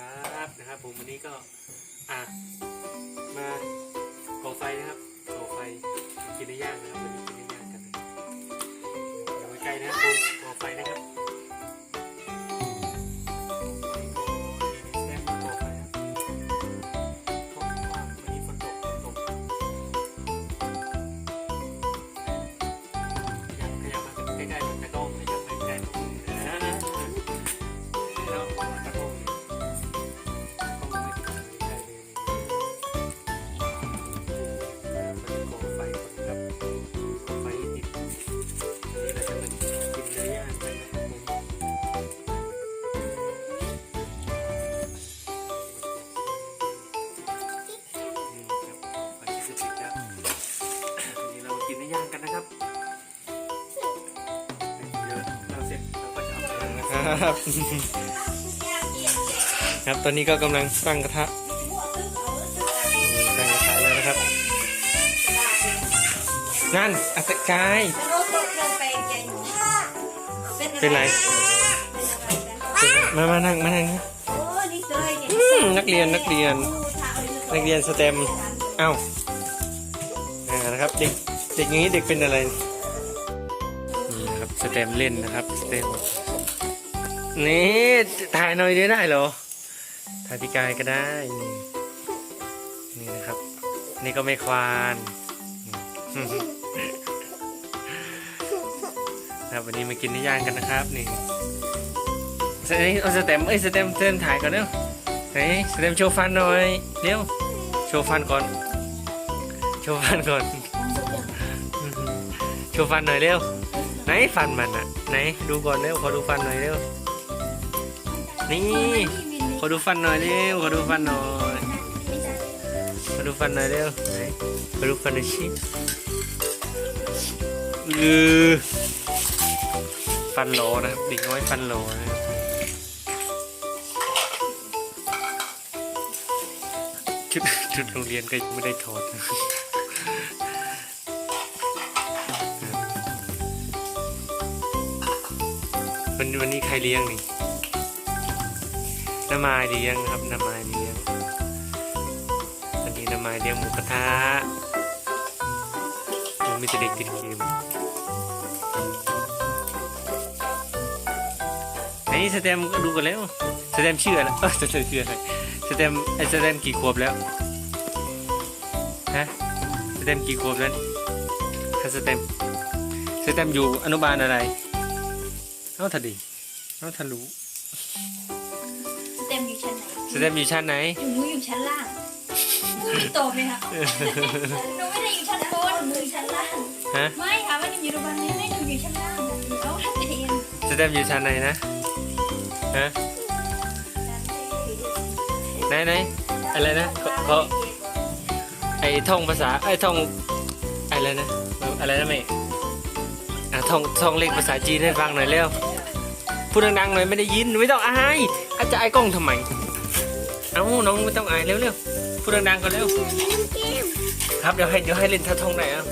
ครับนะครับ ผมวันนี้ก็อะมาก่อไฟนะครับก่อไฟกินได้ยากนะครับวันนี้ ครับครับตอนนี้ก็กำลังตั้งกระทะตั้งกระทะแล้วนะครับนั่นอัตกายเป็นไรมามานั่งมานั่งนะอืมนักเรียนนักเรียน นักเรียนสเต็มเอ้าอ่านะครับเด็กเด็กอย่างนี้เด็กเป็นอะไรนี่นะครับสเต็มเล่นนะครับสเต็ม นี่ถ่ายหน่อยได้เหรอ ถ่ายพี่กายก็ได้ นี่นะครับ นี่ก็ไม่ควานครับวันนี้มากินนื้อย่างกันนะครับนี่สเอ้ยเอาสเต็มเอ้ยสเต็มเต้นถ่ายก่อนเร็วไหนสเต็มโชว์ฟันหน่อยเร็วโชว์ฟันก่อนโชว์ฟันก่อนโชว์ฟันหน่อยเร็วไหนฟันมันอะไหนดูก่อนเร็วขอดูฟันหน่อยเร็ว นี่ขอดูฟันหน่อยเร็วขอดูฟันหน่อยขอดูฟันหน่อยเร็วไหนขอดูฟันหน่อยชิเออฟันโลนะครับเด็กน้อยฟันโลนะครับชุดชุดโรงเรียนก็ยังไม่ได้ถอดนะวันวันนี้ใครเลี้ยงนี่ น้ำมายเลี้ยงครับน้ำมายเลี้ยงอันนี้น้ำมายเลี้ยงหมูกระทะยังมีแต่เด็กติดเกมไอ้สแตมก็ดูกันแล้วสแตมเชื่ออะไรเออสแตมเชื่ออะไรสแตมไอสแตมกี่ขวบแล้วฮะสแตมกี่ขวบแล้วฮะสแตมสแตมอยู่อนุบาลอะไรเอ้าทันดีเอ้าทันรู้ สแตมอยู่ชั้นไหน หนูอยู่ชั้นล่างตอบไหมคะหนูไม่ได้อยู่ชั้นบนหนูอยู่ชั้นล่าง ฮะ ไม่ค่ะว่าหนูอยู่โรงพยาบาลนี้ไม่หนูอยู่ชั้นล่างหนูเอาทันเองสแตมอยู่ชั้นไหนนะ ฮะ ไหนไหนอะไรนะเขาเขาไอท่องภาษาไอท่องอะไรนะ อะไรนะแม่อะท่องท่องเลขภาษาจีนให้ฟังหน่อยเร็ว พูดดังๆหน่อยไม่ได้ยินไม่ต้องอายอาจจะอายกล้องทำไม เอ้าน้องไม่ต้องอายเร็วๆพูดดังๆก่อนเร็วครับเดี๋ยวให้เดี๋ยวให้เล่นท่าท่องหน่อยเอา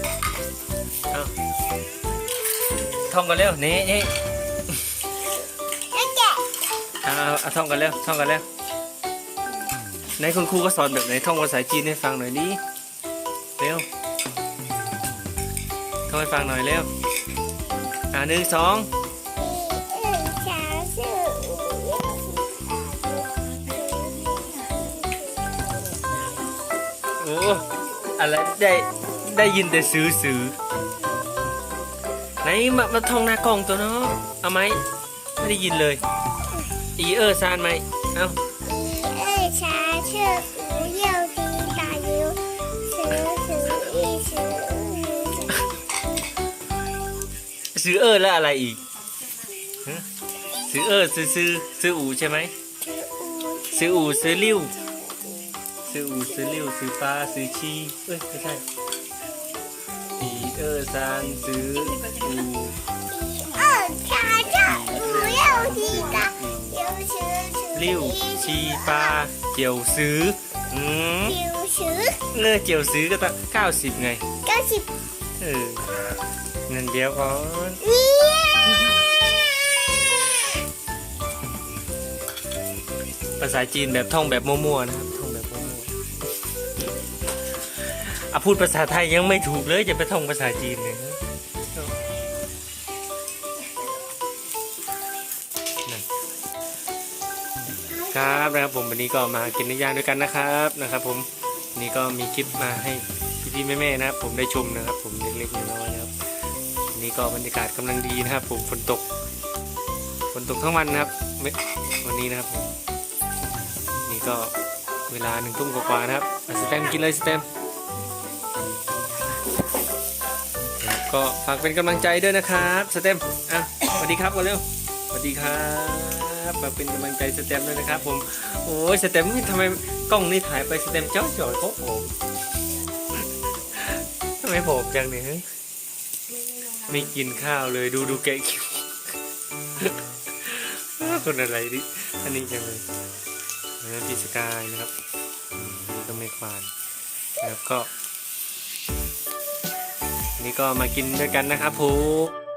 เอาท่องกันเร็วนี่นี่เอาเอาเอาท่องกันเร็วท่องกันเร็วไหนคุณครูก็สอนแบบไหนท่องภาษาจีนให้ฟังหน่อยดิเร็วท่องให้ฟังหน่อยเร็วอ่าหนึ่งสอง โอ้อะไรได้ได้ยินแต่ซื้อซื้อไหนมามาท่องหน้ากล้องตัวเนาะเอาไหมไม่ได้ยินเลย อีเออร์ซานไหมเอาเออชาเชื่อหูเยี่ยวตีตายิวซื้อซื้ออีซื้อซื้อเออแล้วอะไรอีกซื้อเออซื้อซื้อซื้ออูใช่ไหมซื้ออูซื้อริ้ว สิหออูซื้อริ้วซื้อปลาซื้อชีเอ้ยไม่ใช่ปีเตอร์ซานซื้ออูเออใช่ใช่หนูอยากชีาเดี๋ยวซื้อริ้วปลเจียวซื้ออมเจียวซื้เนอเจียวซื้ก็ต้งเก้าสิบไงเก้าสิบเออเงินเดียวก่อนภาษาจีนแบบท่องแบบมั่วๆนะครับ อะพูดภาษาไทยยังไม่ถูกเลยจะไปท่องภาษาจีนเลยครับนะครับผมวันนี้ก็มากินเนื้อย่างด้วยกันนะครับนะครับ ผมนี่ก็มีคลิปมาให้พี่ๆแม่ๆนะครับ ผมได้ชมนะครับ ผมเล็กๆน้อยๆนะครับนนี้ก็บรรยากาศกำลังดีนะครับ ผมฝนตกฝนตกทั้งวันนะครับวันนี้นะครับผมนี่ก็เวลาหนึ่งทุ่มกว่าๆนะครับสแตมกินเลยสแตม ก็ฝากเป็นกำลังใจด้วยนะครับสแตมอะสวัสดีครับก่อนเร็วสวัสดีครับฝากเป็นกำลังใจสแตมด้วยนะครับผมโอ้ยสแตมนี่ทำไมกล้องนี่ถ่ายไปสแตมป์จ้อจ่อยโคตรผมทำไมผมจังเนี่ยเฮ้ยไม่กินข้าวเลยดูดูแกะคิวคนอะไรดิอันนี้จังเลยนะพี่สกายนะครับนี่ก็ไม่ควานนะครับก็ นี่ก็มากินด้วยกันนะครับผม